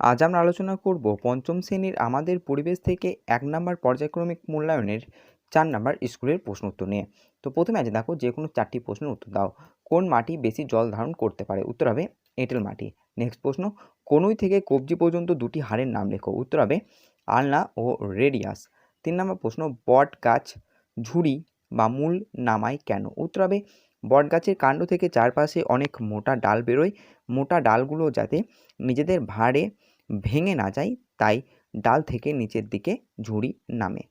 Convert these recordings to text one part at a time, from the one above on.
আজ আমরা আলোচনা করব পঞ্চম শ্রেণির আমাদের পরিবেশ থেকে এক নম্বর পর্যায়ক্রমিক মূল্যায়নের চার নম্বর স্কুলের প্রশ্ন উত্তর নিয়ে। তো প্রথমে আজ দেখো যে কোনো চারটি প্রশ্নের উত্তর দাও। কোন মাটি বেশি জল ধারণ করতে পারে? উত্তর হবে এঁটেল মাটি। নেক্সট প্রশ্ন কনুই থেকে কবজি পর্যন্ত দুটি হাড়ের নাম লেখো? উত্তর হবে আলনা ও রেডিয়াস। তিন নম্বর প্রশ্ন, বট গাছ, ঝুড়ি বা মূল নামায় কেন? উত্তর হবে বট গাছের কাণ্ড থেকে চারপাশে অনেক মোটা ডাল বেরোয়। মোটা ডালগুলো যাতে নিজেদের ভারে ভেঙে না যায়, তাই ডাল থেকে নিচের দিকে ঝুড়ি নামে।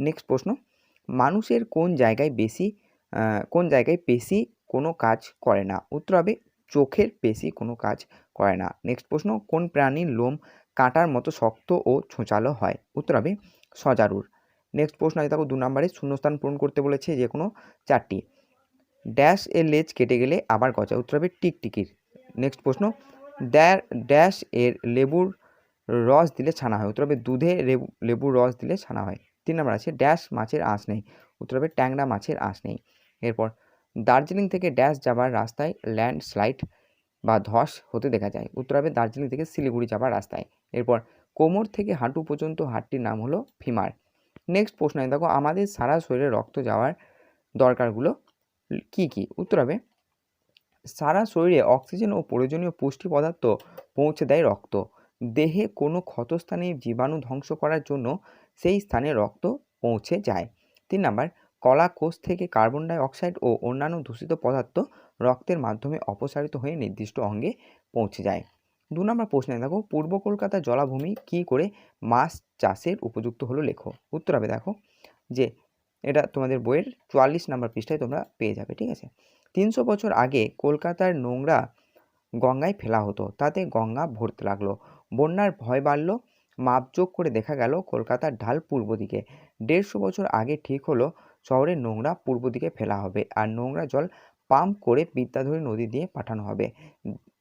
নেক্সট প্রশ্ন, মানুষের কোন জায়গায় বেশি কোন জায়গায় পেশি কোনো কাজ করে না? উত্তর হবে, চোখের পেশি কোনো কাজ করে না। নেক্সট প্রশ্ন, কোন প্রাণীর লোম কাঁটার মতো শক্ত ও ছোঁচালো হয়? উত্তর হবে, সজারুর। নেক্সট প্রশ্ন আছে দেখো, দু নম্বরে শূন্যস্থান পূরণ করতে বলেছে যে কোনো চারটি। ড্যাশ এর লেজ কেটে গেলে আবার গজা উত্তর হবে টিকটিকির। নেক্সট প্রশ্ন। ড্যা ড্যাশ এর লেবুর রস দিলে ছানা হয় উত্তর হবে দুধে লেবু, লেবুর রস দিলে ছানা হয়। তিন নম্বর আছে, ড্যাশ মাছের আঁশ নেই উত্তর হবে ট্যাংরা মাছের আঁশ নেই। এরপর, দার্জিলিং থেকে ড্যাশ যাবার রাস্তায় ল্যান্ডস্লাইড বা ধস হতে দেখা যায় উত্তর হবে দার্জিলিং থেকে শিলিগুড়ি যাবার রাস্তায়। এরপর, কোমর থেকে হাঁটু পর্যন্ত হাটটির নাম হলো ফিমার। নেক্সট প্রশ্ন, দেখো, আমাদের সারা শরীরে রক্ত যাওয়ার দরকারগুলো কি কি? উত্তর হবে, সারা শরীরে অক্সিজেন ও প্রয়োজনীয় পুষ্টি পদার্থ পৌঁছে দেয় রক্ত। দেহে কোনো ক্ষতস্থানে জীবাণু ধ্বংস করার জন্য সেই স্থানে রক্ত পৌঁছে যায়। তিন নাম্বার, কলা, কোষ থেকে কার্বন ডাই অক্সাইড ও অন্যান্য দূষিত পদার্থ রক্তের মাধ্যমে অপসারিত হয়ে নির্দিষ্ট অঙ্গে পৌঁছে যায়। দু নম্বর প্রশ্নে দেখো, পূর্ব কলকাতার জলাভূমি কী করে মাছ চাষের উপযুক্ত হলো লেখো। উত্তর হবে দেখো যে এটা তোমাদের বইয়ের চুয়াল্লিশ নম্বর পৃষ্ঠায় তোমরা পেয়ে যাবে, ঠিক আছে? তিনশো বছর আগে কলকাতার নোংরা গঙ্গায় ফেলা হতো, তাতে গঙ্গা ভরতে লাগল। বন্যার ভয় বাড়ল, মাপজোক করে দেখা গেল কলকাতার ঢাল পূর্ব দিকে। দেড়শো বছর আগে ঠিক হলো শহরের নোংরা পূর্ব দিকে ফেলা হবে আর নোংরা জল পাম্প করে বিদ্যাধরী নদী দিয়ে পাঠানো হবে,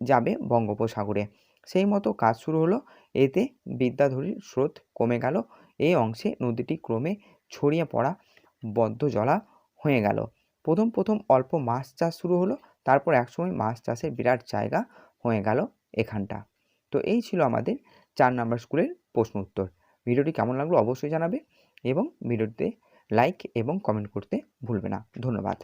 যাবে বঙ্গোপসাগরে। সেই মতো কাজ শুরু হলো, এতে বিদ্যাধরীর স্রোত কমে গেল, এই অংশে নদীটি ক্রমে ছড়িয়ে পড়া বদ্ধ জলা হয়ে গেল। প্রথম প্রথম অল্প মাছ চাষ শুরু হলো, তারপর একসময় মাছ চাষের বিরাট জায়গা হয়ে গেল এখানটা। তো এই ছিল আমাদের চার নাম্বার স্কুলের প্রশ্ন উত্তর। ভিডিওটি কেমন লাগল অবশ্যই জানাবে এবং ভিডিওতে লাইক এবং কমেন্ট করতে ভুলবে না। ধন্যবাদ।